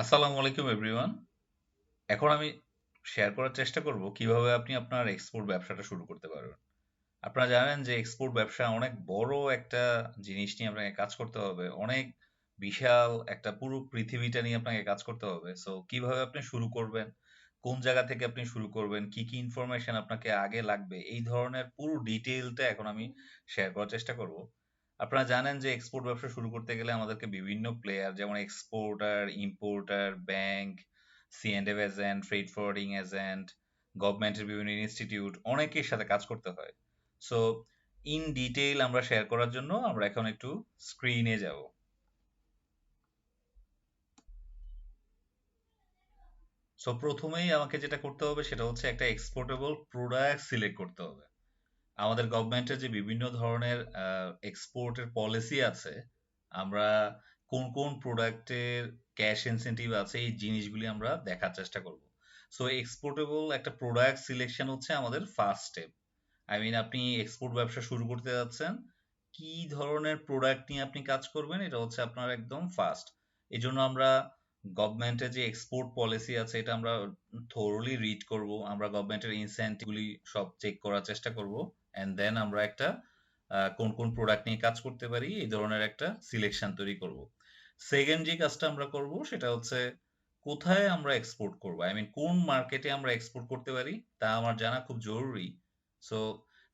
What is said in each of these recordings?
আসসালামু আলাইকুম এভরিওয়ান এখন আমি শেয়ার করার চেষ্টা করব কীভাবে আপনি আপনার এক্সপোর্ট ব্যবসাটা শুরু করতে পারবেন। আপনারা জানেন যে এক্সপোর্ট ব্যবসা অনেক বড় একটা জিনিস নিয়ে আপনাকে কাজ করতে হবে। অনেক বিশাল একটা পুরো পৃথিবীটা নিয়ে আপনাকে কাজ করতে হবে। সো কীভাবে আপনি শুরু করবেন? কোন জায়গা থেকে আপনি শুরু করবেন? কি কি ইনফরমেশন আপনাকে আগে লাগবে? এই ধরনের পুরো ডিটেইলটা এখন আমি শেয়ার করার চেষ্টা করব। আপনারা জানেন যে এক্সপোর্ট ব্যবসা শুরু করতে গেলে আমাদেরকে বিভিন্ন প্লেয়ার যেমন exporter importer bank C and F agent freight forwarding agent গভর্নমেন্টের বিভিন্ন ইনস্টিটিউট অনেকের সাথে কাজ করতে হয়। সো ইন ডিটেইল আমরা শেয়ার করার জন্য আমরা এখন একটু স্ক্রিনে যাব। সো প্রথমেই আমাকে যেটা করতে হবে সেটা হচ্ছে একটা এক্সপোর্টেবল প্রোডাক্ট সিলেক্ট করতে হবে। আমাদের গভর্নমেন্টের যে বিভিন্ন ধরনের এক্সপোর্টের পলিসি আছে, আমরা কোন কোন প্রোডাক্টের ক্যাশ ইনসেন্টিভ আছে, এই জিনিসগুলি আমরা দেখার চেষ্টা করব। সো এক্সপোর্টেবল একটা প্রোডাক্ট সিলেকশন হচ্ছে আমাদের ফার্স্ট স্টেপ আই মিন আপনি এক্সপোর্ট ব্যবসা শুরু করতে যাচ্ছেন, কি ধরনের প্রোডাক্ট নিয়ে আপনি কাজ করবেন, এটা হচ্ছে আপনার একদম ফার্স্ট এই জন্য আমরা গভর্নমেন্টের যে এক্সপোর্ট পলিসি আছে, এটা আমরা থরলি রিড করব, আমরা গভর্নমেন্টের ইনসেন্টিভগুলি সব চেক করার চেষ্টা করব। অ্যান্ড দেন আমরা একটা কোন কোন প্রোডাক্ট নিয়ে কাজ করতে পারি, এই ধরনের একটা সিলেকশন তৈরি করব। সেকেন্ড যে কাজটা আমরা করব, সেটা হচ্ছে কোথায় আমরা এক্সপোর্ট করব? আই মিন কোন মার্কেটে আমরা এক্সপোর্ট করতে পারি, তা আমার জানা খুব জরুরি। সো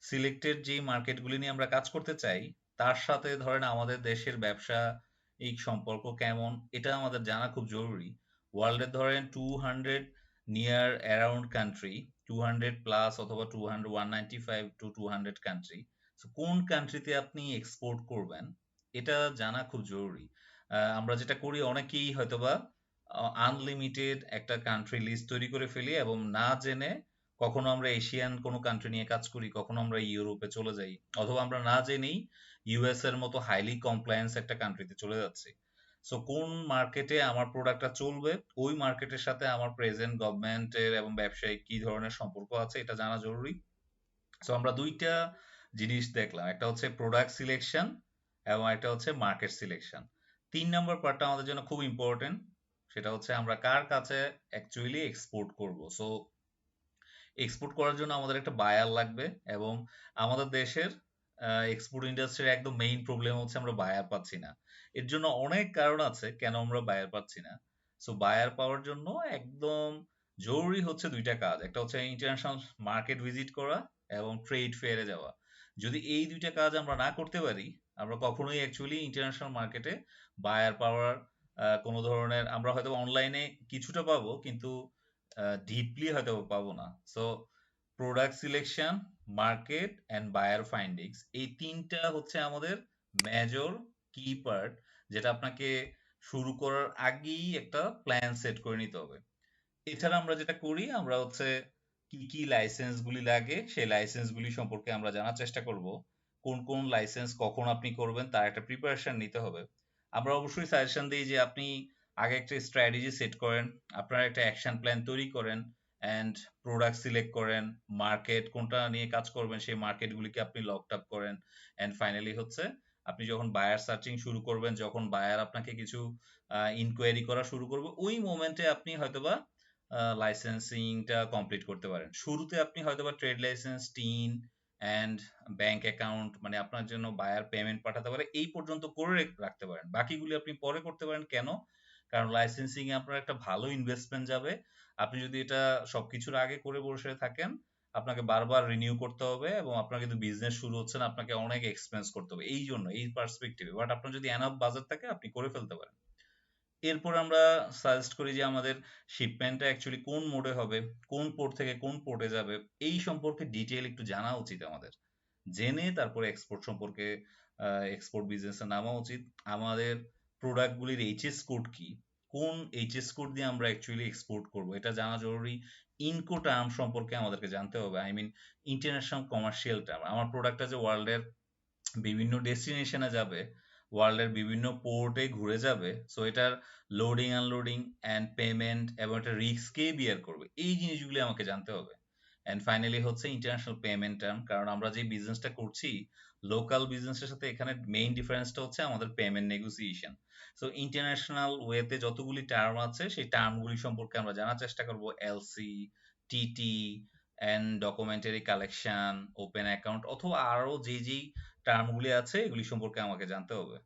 সিলেক্টেড যে মার্কেটগুলি নিয়ে আমরা কাজ করতে চাই, তার সাথে ধরেন আমাদের দেশের ব্যবসা, এই সম্পর্ক কেমন, এটা আমাদের জানা খুব জরুরি। ওয়ার্ল্ডের ধরেন two hundred around country two hundred plus অথবা two hundred one ninety five two two hundred country so কোন কান্ট্রিতে আপনি এক্সপোর্ট করবেন? এটা জানা খুব জরুরি। আমরা যেটা করি, অনেকেই হয়তোবা আনলিমিটেড একটা কান্ট্রি লিস্ট তৈরি করে ফেলি এবং না জেনে কখনো আমরা এশিয়ান কোনো কান্ট্রি নিয়ে কাজ করি, কখনো আমরা ইউরোপে চলে যাই, অথবা আমরা না জেনেই ইউএস এর মতো হাইলি কমপ্লায়েন্স একটা কান্ট্রিতে চলে যাচ্ছি। সো কোন মার্কেটে আমার প্রোডাক্টটা চলবে? ওই মার্কেটের সাথে আমার প্রেজেন্ট গভর্নমেন্টের এবং ব্যবসায়িক কি ধরনের সম্পর্ক আছে এটা জানা জরুরি। সো আমরা দুইটা জিনিস দেখলাম। একটা হচ্ছে প্রোডাক্ট সিলেকশন এবং একটা হচ্ছে মার্কেট সিলেকশন তিন নম্বর পার্টটা আমাদের জন্য খুব ইম্পর্টেন্ট সেটা হচ্ছে আমরা কার কাছে অ্যাকচুয়ালি এক্সপোর্ট করব? সো এক্সপোর্ট করার জন্য আমাদের একটা বায়ার লাগবে এবং আমাদের দেশের এক্সপোর্ট ইন্ডাস্ট্রির একদম মেইন প্রবলেম হচ্ছে আমরা বায়ার পাচ্ছি না। এর জন্য অনেক কারণ আছে কেন আমরা বায়ার পাচ্ছি না। সো বায়ার পাওয়ার জন্য একদম জরুরি হচ্ছে দুইটা কাজ। একটা হচ্ছে ইন্টারন্যাশনাল মার্কেট ভিজিট করা এবং ট্রেড ফেয়ারে যাওয়া। যদি এই দুইটা কাজ আমরা না করতে পারি, আমরা কখনোই অ্যাকচুয়ালি ইন্টারন্যাশনাল মার্কেটে বায়ার পাওয়ার কোনো ধরনের আমরা হয়তো অনলাইনে কিছুটা পাবো, কিন্তু ডিপলি হয়তো পাবো না। So product selection market and buyer findings এই তিনটা হচ্ছে আমাদের মেজর কি পার্ট যেটা আপনাকে শুরু করার আগেই একটা প্ল্যান সেট করে নিতে হবে। এছাড়া আমরা যেটা করি, আমরা হচ্ছে কি কি লাইসেন্স গুলি লাগে, সেই লাইসেন্স গুলি সম্পর্কে আমরা জানার চেষ্টা করব। কোন কোন লাইসেন্স কখন আপনি করবেন, তার একটা প্রিপারেশন নিতে হবে। আমরা অবশ্যই সাজেশন দিই যে আপনি আগে একটা স্ট্র্যাটেজি সেট করেন, আপনার একটা অ্যাকশন প্ল্যান তৈরি করেন অ্যান্ড প্রোডাক্ট সিলেক্ট করেন মার্কেট কোনটা নিয়ে কাজ করবেন, সেই মার্কেটগুলিকে আপনি লকড আপ করেন। অ্যান্ড ফাইনালি হচ্ছে, আপনি যখন বায়ার সার্চিং শুরু করবেন, যখন বায়ার আপনাকে কিছু ইনকোয়ারি করা শুরু করবে, ওই মোমেন্টে আপনি হয়তোবা লাইসেন্সিংটা কমপ্লিট করতে পারেন। শুরুতে আপনি হয়তোবা trade licence TIN and bank account মানে আপনার জন্য বায়ার পেমেন্ট পাঠাতে পারে, এই পর্যন্ত করে রাখতে পারেন। বাকিগুলি আপনি পরে করতে পারেন। কেন? কারণ লাইসেন্সিং এ আপনার একটা ভালো ইনভেস্টমেন্ট যাবে। আপনি যদি এটা সবকিছুর আগে করে বসে থাকেন, আপনাকে বারবার রিনিউ করতে হবে এবং আপনার কিন্তু বিজনেস শুরু হচ্ছে না, আপনাকে অনেক এক্সপেন্স করতে হবে। এই জন্য, এই পার্সপেক্টিভে বাট আপনার যদি এনাফ বাজার থাকে, আপনি করে ফেলতে পারেন। এরপর আমরা সাজেস্ট করি যে আমাদের শিপমেন্টটা অ্যাকচুয়ালি কোন মোডে হবে, কোন পোর্ট থেকে কোন পোর্টে যাবে, এই সম্পর্কে ডিটেইল একটু জানা উচিত আমাদের। জেনে তারপরে এক্সপোর্ট সম্পর্কে এক্সপোর্ট বিজনেসে নামা উচিত। আমাদের প্রোডাক্টগুলির এইচএস কোড কি? কোন এইচএস কোড দিয়ে আমরা অ্যাকচুয়ালি এক্সপোর্ট করব? এটা জানা জরুরি। ইনকো টার্ম সম্পর্কে আমাদেরকে জানতে হবে। I mean international commercial term আমার প্রোডাক্টটা যে ওয়ার্ল্ডের বিভিন্ন ডেস্টিনেশনে যাবে ওয়ার্ল্ডের বিভিন্ন পোর্টে ঘুরে যাবে। সো এটার লোডিং আনলোডিং অ্যান্ড পেমেন্ট এবং এটা রিস্ক বিয়ার করবে? এই জিনিসগুলি আমাকে জানতে হবে। অ্যান্ড ফাইনালি হচ্ছে ইন্টারন্যাশনাল পেমেন্ট টার্ম কারণ আমরা যে বিজনেসটা করছি লোকাল বিজনেসের সাথে এখানে মেইন ডিফারেন্সটা হচ্ছে আমাদের পেমেন্ট নেগোসিয়েশন সো ইন্টারন্যাশনাল ওয়েতে যতগুলি টার্ম আছে, সেই টার্মগুলি সম্পর্কে আমরা জানার চেষ্টা করব। LC TT and documentary collection open account অথবা আরও যে যেই টার্মগুলি আছে, এগুলি সম্পর্কে আমাকে জানতে হবে।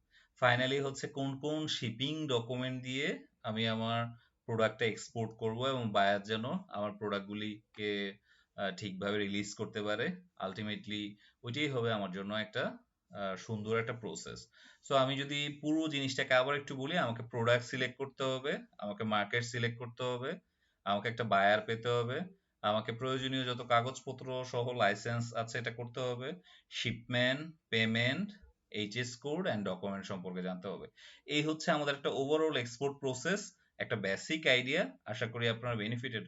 ফাইনালি হচ্ছে কোন কোন শিপিং ডকুমেন্ট দিয়ে আমি আমার প্রোডাক্টটা এক্সপোর্ট করব এবং বায়ার যেন আমার প্রোডাক্টগুলিকে ঠিকভাবে রিলিজ করতে পারে। আলটিমেটলি ওইটাই হবে আমার জন্য একটা সুন্দর একটা প্রসেস সো আমি যদি পুরো জিনিসটাকে আবার একটু বলি, আমাকে প্রোডাক্ট সিলেক্ট করতে হবে, আমাকে মার্কেট সিলেক্ট করতে হবে, আমাকে একটা বায়ার পেতে হবে, আমাকে প্রয়োজনীয় যত কাগজপত্র সহ লাইসেন্স আছে এটা করতে হবে shipment payment HS code and document সম্পর্কে জানতে হবে। এই হচ্ছে আমাদের একটা ওভারঅল এক্সপোর্ট প্রসেস একটা বেসিক আইডিয়া আশা করি আপনারা বেনিফিটেড